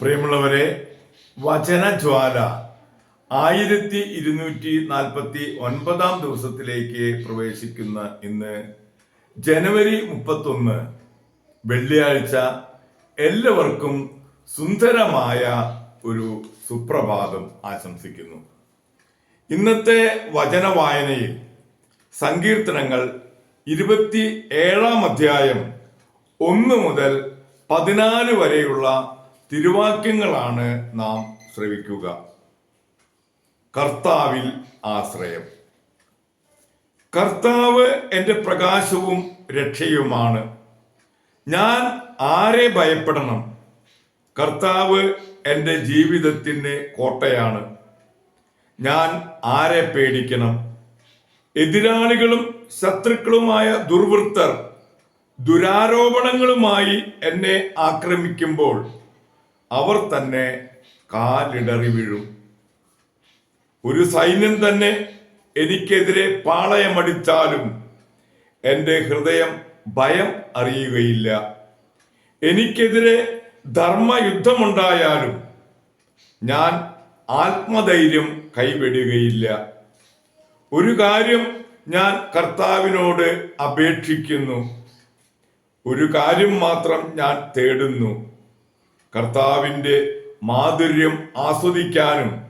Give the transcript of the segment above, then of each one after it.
പ്രിയമുള്ളവരെ വചനജ്വാല ആയിരത്തി ഇരുന്നൂറ്റി നാൽപ്പത്തി ഒൻപതാം ദിവസത്തിലേക്ക് പ്രവേശിക്കുന്ന ഇന്ന് ജനുവരി മുപ്പത്തൊന്ന് വെള്ളിയാഴ്ച എല്ലാവർക്കും സുന്ദരമായ ഒരു സുപ്രഭാതം ആശംസിക്കുന്നു. ഇന്നത്തെ വചന വായനയിൽ സങ്കീർത്തനങ്ങൾ ഇരുപത്തി ഏഴാം അധ്യായം ഒന്ന് മുതൽ പതിനാല് വരെയുള്ള തിരുവാക്യങ്ങളാണ് നാം ശ്രവിക്കുക. കർത്താവിൽ ആശ്രയം. കർത്താവ് എന്റെ പ്രകാശവും രക്ഷയുമാണ്. ഞാൻ ആരെ ഭയപ്പെടണം? കർത്താവ് എന്റെ ജീവിതത്തിന്റെ കോട്ടയാണ്. ഞാൻ ആരെ പേടിക്കണം? എതിരാളികളും ശത്രുക്കളുമായ ദുർവൃത്തർ ദുരാരോപണങ്ങളുമായി എന്നെ ആക്രമിക്കുമ്പോൾ അവർ തന്നെ കാലിടറി വീഴും. ഒരു സൈന്യം തന്നെ എനിക്കെതിരെ പാളയമടിച്ചാലും എന്റെ ഹൃദയം ഭയം അറിയുകയില്ല. എനിക്കെതിരെ ധർമ്മയുദ്ധമുണ്ടായാലും ഞാൻ ആത്മധൈര്യം കൈവിടുകയില്ല. ഒരു കാര്യം ഞാൻ കർത്താവിനോട് അപേക്ഷിക്കുന്നു. ഒരു കാര്യം മാത്രം ഞാൻ തേടുന്നു. കർത്താവിന്റെ മാധുര്യം ആസ്വദിക്കാനും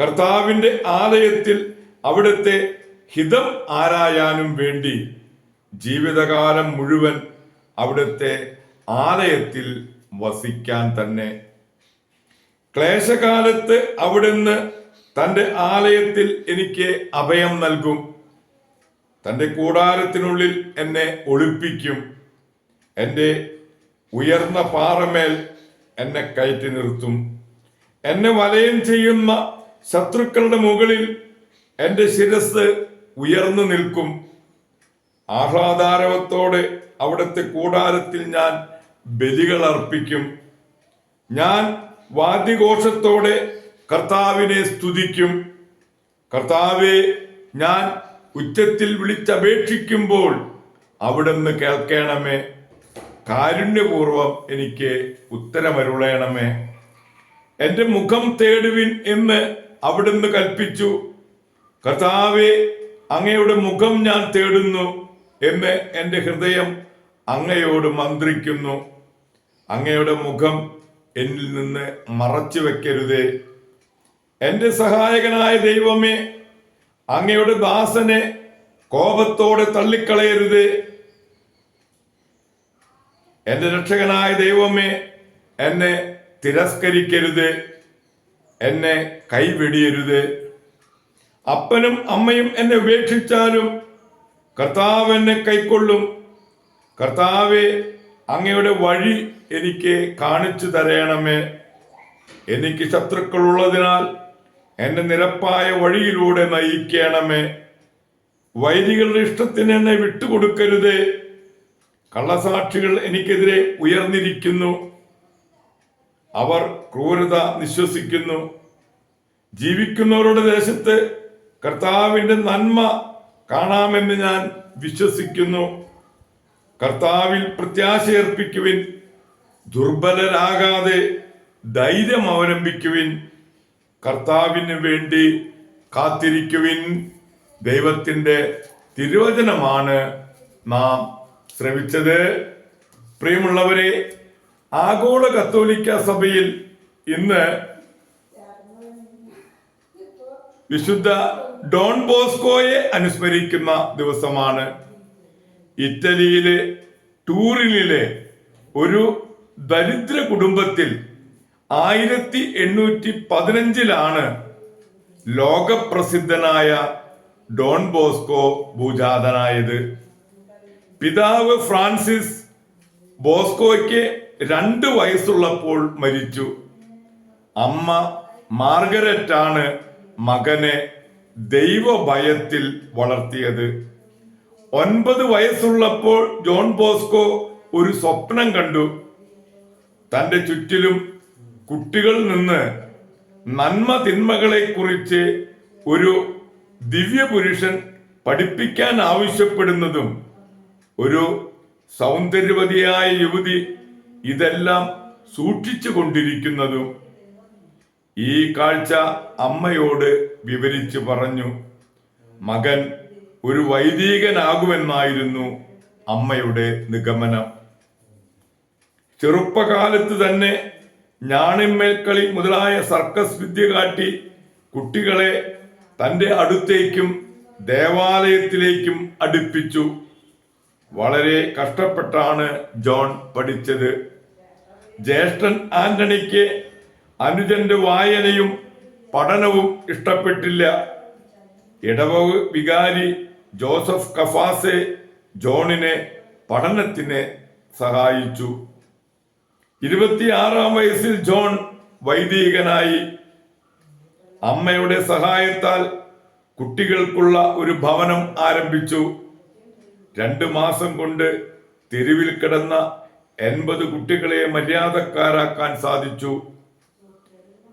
കർത്താവിന്റെ ആലയത്തിൽ അവിടുത്തെ ഹിതം ആരായാനും വേണ്ടി ജീവിതകാലം മുഴുവൻ അവിടുത്തെ ആലയത്തിൽ വസിക്കാൻ തന്നെ. ക്ലേശകാലത്ത് അവിടുന്ന് തന്റെ ആലയത്തിൽ എനിക്ക് അഭയം നൽകും. തന്റെ കൂടാരത്തിനുള്ളിൽ എന്നെ ഒളിപ്പിക്കും. എന്റെ ഉയർന്ന പാറമേൽ എന്നെ കയറ്റി നിർത്തും. എന്നെ വലയം ചെയ്യുന്ന ശത്രുക്കളുടെ മുകളിൽ എന്റെ ശിരസ് ഉയർന്നു നിൽക്കും. ആഹ്ലാദാരവത്തോടെ അവിടുത്തെ കൂടാരത്തിൽ ഞാൻ ബലികൾ അർപ്പിക്കും. ഞാൻ വാദ്യഘോഷത്തോടെ കർത്താവിനെ സ്തുതിക്കും. കർത്താവെ ഞാൻ ഉച്ചത്തിൽ വിളിച്ചപേക്ഷിക്കുമ്പോൾ അവിടുന്ന് കേൾക്കണമേ. കാരുണ്യപൂർവം എനിക്ക് ഉത്തരമരുളയണമേ. എന്റെ മുഖം തേടുവിൻ എന്ന് അവിടുന്ന് കൽപ്പിച്ചു. കർത്താവെ അങ്ങയുടെ മുഖം ഞാൻ തേടുന്നു എന്ന് എന്റെ ഹൃദയം അങ്ങയോട് മന്ത്രിക്കുന്നു. അങ്ങയുടെ മുഖം എന്നിൽ നിന്ന് മറച്ചു വെക്കരുതേ. എന്റെ സഹായകനായ ദൈവമേ അങ്ങയുടെ ദാസനെ കോപത്തോടെ തള്ളിക്കളയരുതേ. എന്റെ രക്ഷകനായ ദൈവമേ എന്നെ തിരസ്കരിക്കരുത് എന്നെ കൈവെടിയരുത്. അപ്പനും അമ്മയും എന്നെ ഉപേക്ഷിച്ചാലും കർത്താവ് എന്നെ കൈക്കൊള്ളും. കർത്താവെ അങ്ങയുടെ വഴി എനിക്ക് കാണിച്ചു തരയണമേ എനിക്ക് ശത്രുക്കളുള്ളതിനാൽ എന്നെ നിരപ്പായ വഴിയിലൂടെ നയിക്കണമേ. വൈദികളുടെ ഇഷ്ടത്തിന് എന്നെ വിട്ടുകൊടുക്കരുതേ. കള്ളസാക്ഷികൾ എനിക്കെതിരെ ഉയർന്നിരിക്കുന്നു. അവർ ക്രൂരത നിശ്വസിക്കുന്നു. ജീവിക്കുന്നവരുടെ ദേശത്ത് കർത്താവിന്റെ നന്മ കാണാമെന്ന് ഞാൻ വിശ്വസിക്കുന്നു. കർത്താവിൽ പ്രത്യാശയർപ്പിക്കുവിൻ. ദുർബലരാകാതെ ധൈര്യം അവലംബിക്കുവിൻ. കർത്താവിന് വേണ്ടി കാത്തിരിക്കുവിൻ. ദൈവത്തിന്റെ തിരുവചനമാണ് നാം ശ്രവിച്ചത് പ്രിയമുള്ളവരെ ആഗോള കത്തോലിക്ക സഭയിൽ ഇന്ന് വിശുദ്ധ ഡോൺ ബോസ്കോയെ അനുസ്മരിക്കുന്ന ദിവസമാണ്. ഇറ്റലിയിലെ ടൂറിനിലെ ഒരു ദരിദ്ര കുടുംബത്തിൽ ആയിരത്തി എണ്ണൂറ്റി പതിനഞ്ചിലാണ് ലോകപ്രസിദ്ധനായ ഡോൺ ബോസ്കോ ഭൂജാതനായത്. പിതാവ് ഫ്രാൻസിസ് ബോസ്കോയ്ക്ക് രണ്ട് വയസ്സുള്ളപ്പോൾ മരിച്ചു. അമ്മ മാർഗരറ്റ് ആണ് മകനെ ദൈവഭയത്തിൽ വളർത്തിയത്. ഒൻപത് വയസ്സുള്ളപ്പോൾ ജോൺ ബോസ്കോ ഒരു സ്വപ്നം കണ്ടു. തന്റെ ചുറ്റിലും കുട്ടികൾ നിന്ന് നന്മ തിന്മകളെ കുറിച്ച് ഒരു ദിവ്യപുരുഷൻ പഠിപ്പിക്കാൻ ആവശ്യപ്പെടുന്നതും ഒരു സൗന്ദര്യവതിയായ യുവതി ഇതെല്ലാം സൂക്ഷിച്ചു കൊണ്ടിരിക്കുന്നതും ഈ കാഴ്ച അമ്മയോട് വിവരിച്ചു പറഞ്ഞു മകൻ ഒരു വൈദികനാകുമെന്നായിരുന്നു അമ്മയുടെ നിഗമനം. ചെറുപ്പകാലത്ത് തന്നെ ഞാണിന്മേൽക്കളി മുതലായ സർക്കസ് വിദ്യ കാട്ടി കുട്ടികളെ തന്റെ അടുത്തേക്കും ദേവാലയത്തിലേക്കും അടുപ്പിച്ചു. വളരെ കഷ്ടപ്പെട്ടാണ് ജോൺ പഠിച്ചത്. ജ്യേഷ്ഠൻ ആന്റണിക്ക് അനുജന്റെ വായനയും പഠനവും ഇഷ്ടപ്പെട്ടില്ല. ഇടവവ് വികാരി ജോസഫ് കഫാസെ ജോണിനെ പഠനത്തിന് സഹായിച്ചു. ഇരുപത്തിയാറാം വയസ്സിൽ ജോൺ വൈദികനായി. അമ്മയുടെ സഹായത്താൽ കുട്ടികൾക്കുള്ള ഒരു ഭവനം ആരംഭിച്ചു. രണ്ടു മാസം കൊണ്ട് തെരുവിൽ കിടന്ന എൺപത് കുട്ടികളെ മര്യാദക്കാരാക്കാൻ സാധിച്ചു.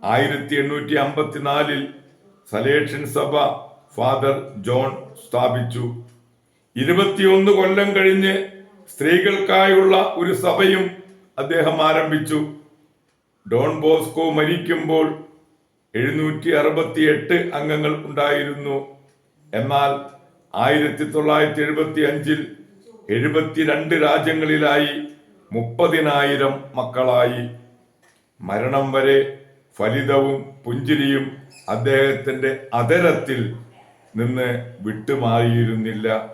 ആയിരത്തി എണ്ണൂറ്റി അമ്പത്തിനാലിൽ സലേഷൻ സഭ ഫാദർ ജോൺ സ്ഥാപിച്ചു. ഇരുപത്തിയൊന്ന് കൊല്ലം കഴിഞ്ഞ് സ്ത്രീകൾക്കായുള്ള ഒരു സഭയും അദ്ദേഹം ആരംഭിച്ചു. ഡോൺ ബോസ്കോ മരിക്കുമ്പോൾ എഴുന്നൂറ്റി അറുപത്തി എട്ട് അംഗങ്ങൾ ഉണ്ടായിരുന്നു. എന്നാൽ ആയിരത്തി തൊള്ളായിരത്തി എഴുപത്തി അഞ്ചിൽ എഴുപത്തിരണ്ട് രാജ്യങ്ങളിലായി മുപ്പതിനായിരം മക്കളായി. മരണം വരെ ഫലിതവും പുഞ്ചിരിയും അദ്ദേഹത്തിന്റെ അതരത്തിൽ നിന്ന് വിട്ടുമാറിയിരുന്നില്ല.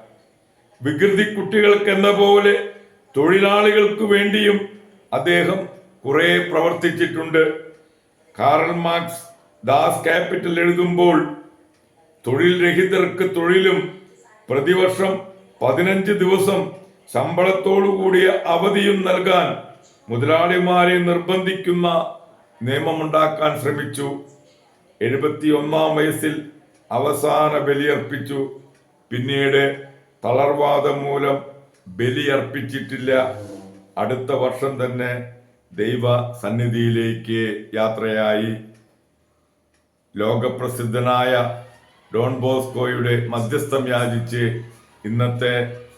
വികൃതി കുട്ടികൾക്കെന്ന പോലെ തൊഴിലാളികൾക്ക് വേണ്ടിയും അദ്ദേഹം കുറെ പ്രവർത്തിച്ചിട്ടുണ്ട്. കാറൽ മാർക്സ് ദാസ് ക്യാപിറ്റൽ എഴുതുമ്പോൾ തൊഴിൽ രഹിതർക്ക് തൊഴിലും പ്രതിവർഷം പതിനഞ്ച് ദിവസം ശമ്പളത്തോടു കൂടിയ അവധിയും നൽകാൻ മുതലാളിമാരെ നിർബന്ധിക്കുന്ന നിയമമുണ്ടാക്കാൻ ശ്രമിച്ചു. എഴുപത്തി ഒന്നാം വയസ്സിൽ അവസാന ബലിയർപ്പിച്ചു. പിന്നീട് തളർവാദം മൂലം ബലിയർപ്പിച്ചിട്ടില്ല. അടുത്ത വർഷം തന്നെ ദൈവ സന്നിധിയിലേക്ക് യാത്രയായി. ലോകപ്രസിദ്ധനായ ഡോൺ ബോസ്കോയുടെ മധ്യസ്ഥം യാചിച്ച് ഇന്നത്തെ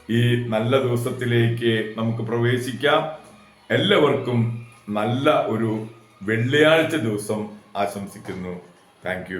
ഈ നല്ല ദിവസത്തിലേക്ക് നമുക്ക് പ്രവേശിക്കാം. എല്ലാവർക്കും നല്ല ഒരു വെള്ളിയാഴ്ച ദിവസം ആശംസിക്കുന്നു. താങ്ക്